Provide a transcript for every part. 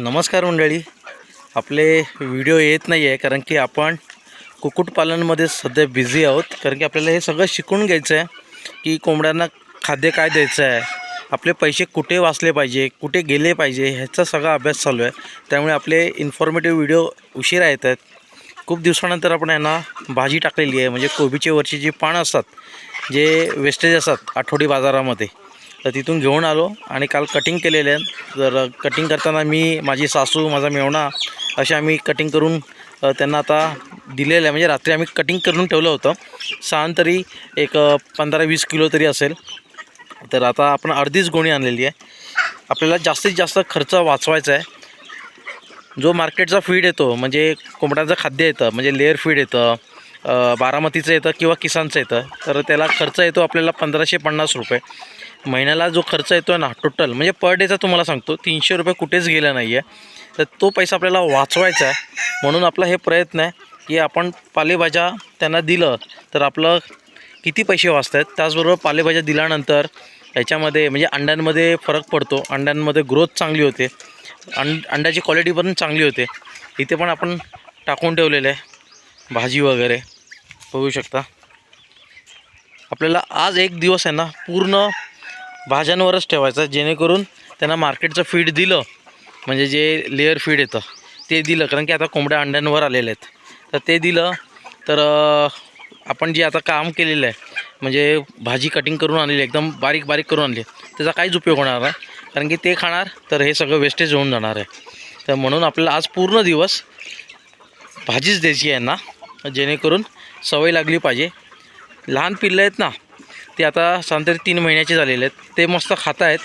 नमस्कार मंडळी. आपले व्हिडिओ येत नाही आहे कारण की आपण कुक्कुटपालनमध्ये सध्या बिझी आहोत. कारण की आपल्याला हे सगळं शिकून घ्यायचं आहे की कोंबड्यांना खाद्य काय द्यायचं आहे आपले पैसे कुठे वाचले पाहिजे कुठे गेले पाहिजे ह्याचा सगळा अभ्यास चालू आहे. त्यामुळे आपले इन्फॉर्मेटिव्ह व्हिडिओ उशिरा येत आहेत. खूप दिवसानंतर आपण यांना भाजी टाकलेली आहे. म्हणजे कोबीचे वरची जी पानं असतात जे वेस्टेज असतात आठवडी बाजारामध्ये तर तिथून घेऊन आलो आणि काल कटिंग केलेले आहे तर कटिंग करताना मी माझी सासू माझा मेवणा असे आम्ही कटिंग करून त्यांना आता दिलेलं आहे. म्हणजे रात्री आम्ही कटिंग करून ठेवलं होतं. सहान तरी एक पंधरा वीस किलो तरी असेल. तर आता आपण अर्धीच गोणी आणलेली आहे. आपल्याला जास्तीत जास्त खर्च वाचवायचा आहे. जो मार्केटचा फीड येतो म्हणजे कोंबड्याचं खाद्य येतं म्हणजे लेअर फीड येतं बारामतीचं येतं किंवा किसानचं येतं तर त्याला खर्च येतो आपल्याला पंधराशे पन्नास रुपये. महिन्याला जो खर्च येतो ना टोटल म्हणजे पर डेचा तुम्हाला सांगतो तीनशे रुपये कुठेच गेला नाही आहे तर तो पैसा आपल्याला वाचवायचा आहे. म्हणून आपला हे प्रयत्न आहे की आपण पालेभाज्या त्यांना दिलं तर आपलं किती पैसे वाचत आहेत त्याचबरोबर पालेभाज्या दिल्यानंतर याच्यामध्ये म्हणजे अंड्यांमध्ये फरक पडतो. अंड्यांमध्ये ग्रोथ चांगली होते. अंड अंड्याची क्वालिटी पण चांगली होते. इथे पण आपण टाकून ठेवलेलं आहे. भाजी वगैरे बघू शकता. आपल्याला आज एक दिवस आहे ना पूर्ण भाज्यांवरच ठेवायचं जेणेकरून त्यांना मार्केटचं फीड दिलं म्हणजे जे लेअर फीड येतं ते दिलं. कारण की आता कोंबड्या अंड्यांवर आलेले आहेत. तर ते दिलं तर आपण जे आता काम केलेलं आहे म्हणजे भाजी कटिंग करून आणलेली एकदम बारीक बारीक करून आणली आहे, त्याचा काहीच उपयोग होणार नाही. कारण की ते खाणार तर हे सगळं वेस्टेज होऊन जाणार आहे. तर म्हणून आपल्याला आज पूर्ण दिवस भाजीच द्यायची आहे ना जेणेकरून सवय लागली पाहिजे. लहान पिल्लं आहेत ना ते आता साधारण तीन महिन्याचे झालेले आहेत. ते मस्त खात आहेत.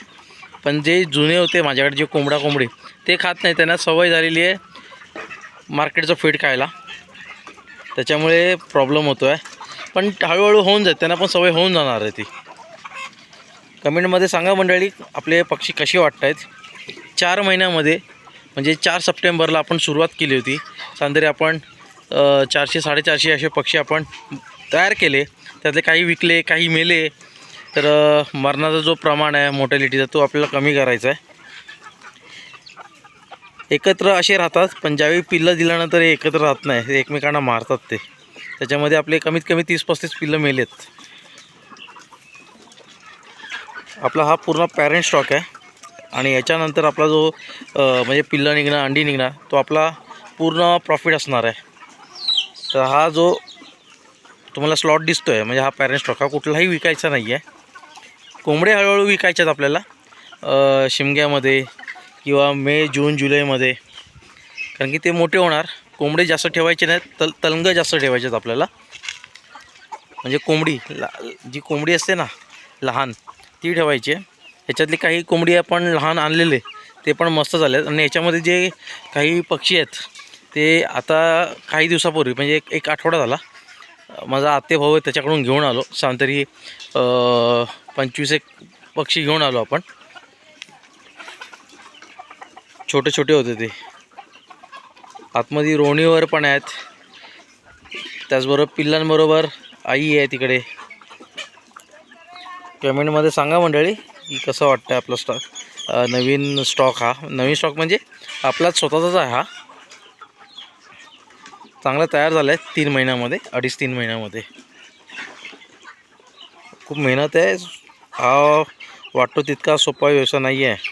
पण जे जुने होते माझ्याकडे जे कोंबडा कोंबडी ते खात नाही. त्यांना सवय झालेली आहे मार्केटचं फीड खायला. त्याच्यामुळे प्रॉब्लेम होतो आहे पण हळूहळू होऊन जाईल त्यांना पण सवय होऊन जाणार आहे ती. कमेंटमध्ये सांगा मंडळी आपले पक्षी कसे वाटत आहेत चार महिन्यामध्ये म्हणजे चार सप्टेंबरला आपण सुरुवात केली होती. सांदरी आपण चारशे साडेचारशे असे पक्षी आपण तयार केले. त्यातले काही विकले काही मेले तर मरणाचा जो प्रमाण आहे मोटॅलिटीचा तो आपल्याला कमी करायचा आहे. एकत्र असे राहतात पण ज्यावेळी पिल्लं दिल्यानंतर हे एकत्र राहत नाही हे एकमेकांना मारतात ते. त्याच्यामध्ये आपले कमीत कमी तीस पस्तीस पिल्लं मेलेत. आपला हा पूर्ण पॅरेंट स्टॉक आहे आणि याच्यानंतर आपला जो म्हणजे पिल्लं निघणार अंडी निघणार तो आपला पूर्ण प्रॉफिट असणार आहे. तर हा जो तुम्हाला स्लॉट दिसतो आहे म्हणजे हा पॅरेंट स्टॉक हा कुठलाही विकायचा नाही आहे कोंबडे हळूहळू विकायच्यात आहेत आपल्याला शिमग्यामध्ये किंवा मे जून जुलैमध्ये. कारण की ते मोठे होणार. कोंबडे जास्त ठेवायचे नाहीत. तल तलंग जास्त ठेवायचे आहेत आपल्याला. म्हणजे कोंबडी ला जी कोंबडी असते ना लहान ती ठेवायची. आहे ह्याच्यातली काही कोंबडी आपण लहान आणलेले ते पण मस्त झाले आहेत. आणि याच्यामध्ये जे काही पक्षी आहेत ते आता काही दिवसापूर्वी म्हणजे एक एक आठवडा झाला. माझा आत्ते भाऊ आहे त्याच्याकडून घेऊन आलो. सांतरी पंचवीस एक पक्षी घेऊन आलो आपण. छोटे छोटे होते ते. आतमध्ये रोणीवर पण आहेत. त्याचबरोबर पिल्लांबरोबर आई आहे तिकडे. कमेंटमध्ये सांगा मंडळी की कसं वाटतं आपला स्टॉक नवीन स्टॉक हा. नवीन स्टॉक म्हणजे आपलाच स्वतःचाच आहे हा. चांगला तयार झाला आहे तीन महिन्यामध्ये अडीच तीन महिन्यामध्ये. खूप मेहनत आहे. हा वाटतो तितका सोपा व्यवसाय नाही आहे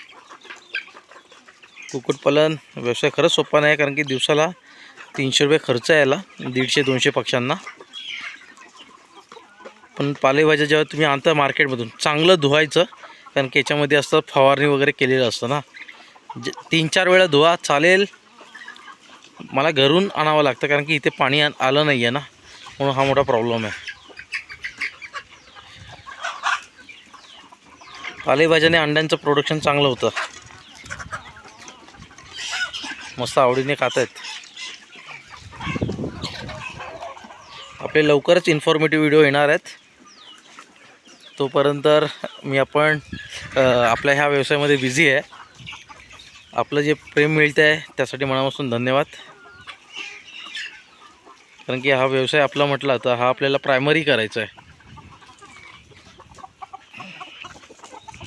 कुक्कुटपालन व्यवसाय खरंच सोपा नाही कारण की दिवसाला तीनशे रुपये खर्च यायला दीडशे दोनशे पक्ष्यांना. पण पालेभाज्या जेव्हा तुम्ही आणता मार्केटमधून चांगलं धुवायचं कारण की याच्यामध्ये असतं फवारणी वगैरे केलेलं असतं ना. जे तीन चार वेळा धुवा चालेल. मला घरून आणावं लागतं कारण की इथे पाणी आ- आलं नाही आहे ना. म्हणून हा मोठा प्रॉब्लेम आहे. पालेभाज्याने अंड्यांचं प्रोडक्शन चांगलं होतं. मस्त आवडीने खात आहेत आपले लवकरच इन्फॉर्मेटिव्ह व्हिडिओ येणार आहेत. तोपर्यंत मी आपण आपल्या ह्या व्यवसायामध्ये बिझी आहे. आपलं जे प्रेम मिळतं आहे त्यासाठी मनापासून धन्यवाद. कारण की हा व्यवसाय आपला म्हटला तर हा आपल्याला प्रायमरी करायचा आहे.